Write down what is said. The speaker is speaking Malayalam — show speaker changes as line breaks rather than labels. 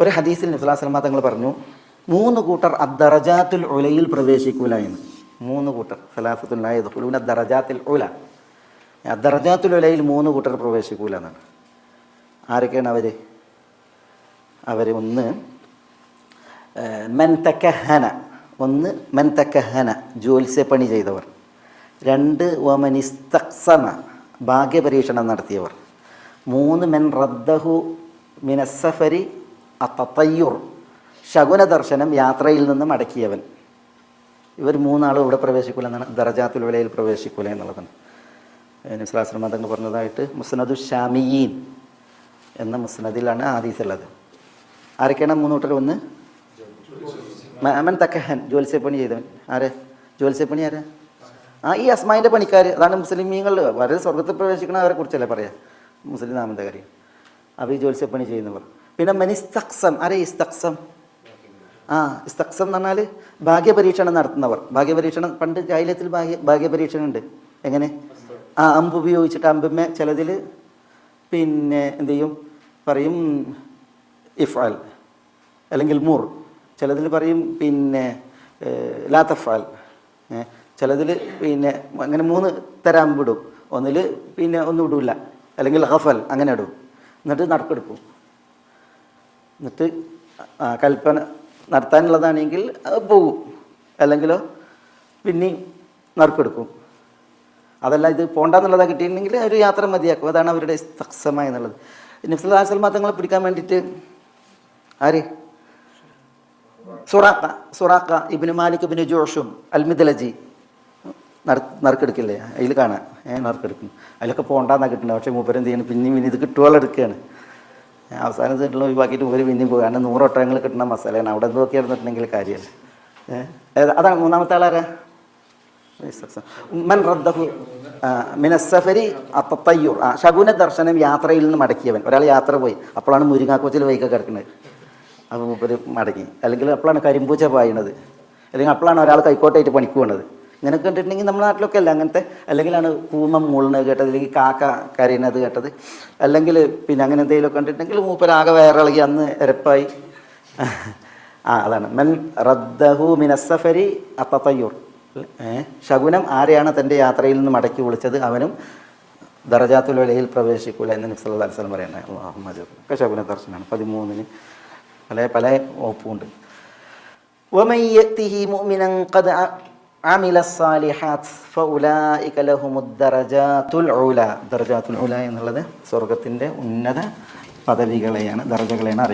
ഒരു ഹദീസിൽ നിസ്ലാസ്ലമ തങ്ങൾ പറഞ്ഞു മൂന്ന് കൂട്ടർ അദ്ദറജാത്തുൽ ഉലയിൽ പ്രവേശിക്കൂല എന്ന്. മൂന്ന് കൂട്ടർ. സലാസത്തുല്ലായ ദറജാത്തിൽ ഉല. അദ്ദറജാത്തുൽ ഉലയിൽ മൂന്ന് കൂട്ടർ പ്രവേശിക്കൂല എന്നാണ്. ആരൊക്കെയാണ് അവർ അവർ ഒന്ന് മെൻതക്കഹന മെൻ തക്കഹന ഒന്ന് മെൻതക്കഹന ജ്യോത്സ്യപ്പണി ചെയ്തവർ. രണ്ട് വമനിസ്തക്സമ ഭാഗ്യപരീക്ഷണം നടത്തിയവർ. മൂന്ന് മെൻ റദ്ദഹു മിനസഫരി അത്തയ്യുർ ശകുന ദർശനം യാത്രയിൽ നിന്നും അടക്കിയവൻ. ഇവർ മൂന്നാളും ഇവിടെ പ്രവേശിക്കൂല എന്നാണ്. ദർജാത്തുൽ വിലയിൽ പ്രവേശിക്കൂല എന്നുള്ളതാണ്. നിസ്ലാശ്രമ പറഞ്ഞതായിട്ട് മുസ്നദു ഷാമിയീൻ എന്ന മുസ്നദിലാണ് ആദീസ് ഉള്ളത് ആരൊക്കെയാണ് മൂന്നൂട്ടർ ഒന്ന്? മാമൻ തക്കഹൻ ജോത്സ്യപ്പണി ചെയ്തവൻ. ആരെ? ജോത്സ്യപ്പണി ആരാ? ആ ഈ അസ്മാന്റെ പണിക്കാർ അതാണ് മുസ്ലിമീങ്ങൾ വരെ സ്വർഗത്തിൽ പ്രവേശിക്കണം അവരെ കുറിച്ചല്ലേ പറയാം. മുസ്ലിം നാമത്തെ കാര്യം അവർ ഈ പണി ചെയ്യുന്നവർ. പിന്നെ മനിസ്തക്സം അരേ ഇസ്തക്സം ആ ഇസ്തക്സം എന്ന് പറഞ്ഞാൽ ഭാഗ്യപരീക്ഷണം നടത്തുന്നവർ. ഭാഗ്യപരീക്ഷണം പണ്ട് ജാഹിലത്തിൽ ഭാഗ്യ ഭാഗ്യപരീക്ഷണം ഉണ്ട് എങ്ങനെ? ആ അമ്പ് ഉപയോഗിച്ചിട്ട് അമ്പമ്മ ചിലതിൽ പിന്നെ എന്ത് ചെയ്യും? പറയും ഇഫാൽ അല്ലെങ്കിൽ മുർ. ചിലതിൽ പറയും പിന്നെ ലാത്തഫാൽ ചിലതിൽ പിന്നെ അങ്ങനെ മൂന്ന് തരാൻ വിടും ഒന്നിൽ പിന്നെ ഒന്നും ഇടില്ല അല്ലെങ്കിൽ ഹഫൽ അങ്ങനെ ഇടും. എന്നിട്ട് നറുക്കെടുക്കും എന്നിട്ട് കൽപ്പന നടത്താനുള്ളതാണെങ്കിൽ അത് പോകും. അല്ലെങ്കിലോ പിന്നെയും നറുക്കെടുക്കും. അതല്ല ഇത് പോണ്ടെന്നുള്ളതാണ് കിട്ടിയിട്ടുണ്ടെങ്കിൽ ഒരു യാത്ര മതിയാക്കും. അതാണ് അവരുടെ സക്സമ എന്നുള്ളത്. നബ്സുല്ലാസ്ലമ തങ്ങളെ പിടിക്കാൻ വേണ്ടിയിട്ട് ആര്? സുറാക്ക സുറാക്ക ഇബിന് മാലിക് ഇബിന് ജോഷും അൽമിദലജി നറ നറുക്കെടുക്കില്ലേ? അതിൽ കാണാം. ഏ നറുക്കെടുക്കും. അതിലൊക്കെ പോകണ്ടെന്നാണ് കിട്ടുന്നത്. പക്ഷേ മൂപ്പരെന്ത് ചെയ്യണം? പിന്നെയും പിന്നെ ഇത് കിട്ടുവോളം എടുക്കുകയാണ്. അവസാനം സീറ്റിൽ ഒഴിവാക്കിയിട്ട് ഒരു പിന്നെയും പോകും കാരണം നൂറൊട്ടങ്ങൾ കിട്ടുന്ന മസാലയാണ്. അവിടെ എന്തൊക്കെ ഇരുന്നിട്ടുണ്ടെങ്കിൽ കാര്യമല്ല. അതാണ് മൂന്നാമത്തെ ആളാരാ? മൻ റദ്ദഹു ആ, മിനസ്സഫരി അത്തയ്യൂർ ആ ശകുന ദർശനം യാത്രയിൽ നിന്ന് മടക്കിയവൻ. ഒരാൾ യാത്ര പോയി. അപ്പോഴാണ് മുരിങ്ങാക്കോച്ചിൽ വൈക കിടക്കുന്നത്. അപ്പോൾ മൂപ്പര് മടങ്ങി. അല്ലെങ്കിൽ അപ്പോഴാണ് കരിമ്പൂച്ച പായണത് അല്ലെങ്കിൽ അപ്പോഴാണ് ഒരാൾ കൈക്കോട്ടായിട്ട് പണിക്ക് പോണത്. ഇങ്ങനെ കണ്ടിട്ടുണ്ടെങ്കിൽ നമ്മുടെ നാട്ടിലൊക്കെ അല്ല. അങ്ങനത്തെ അല്ലെങ്കിലാണ് പൂമ മൂളണത് കേട്ടത് അല്ലെങ്കിൽ കാക്ക കരയണത് കേട്ടത്. അല്ലെങ്കിൽ പിന്നെ അങ്ങനെ എന്തെങ്കിലുമൊക്കെ കണ്ടിട്ടുണ്ടെങ്കിൽ മൂപ്പരാകെ വയറിളകി അന്ന് എരപ്പായി. ആ അതാണ്. മൻ റദ്ദഹു മിനസഫരി അത്തയ്യൂർ ശകുനം ആരെയാണ് തന്റെ യാത്രയിൽ നിന്ന് മടക്കി വിളിച്ചത്? അവനും ദറജാത്തുൽ വിലയിൽ പ്രവേശിക്കൂല എന്ന് നബ്സ് അല്ലാ വസ്ലം പറയുന്നത് അഹമ്മദ് ഒക്കെ ശകുന ദർശനമാണ്. പതിമൂന്നിന് പല പല ഒപ്പുണ്ട് മുഅ്മിനൻ എന്നുള്ളത് സ്വർഗത്തിന്റെ ഉന്നത പദവികളെയാണ് ദർജകളെയാണ് അറിയുന്നത്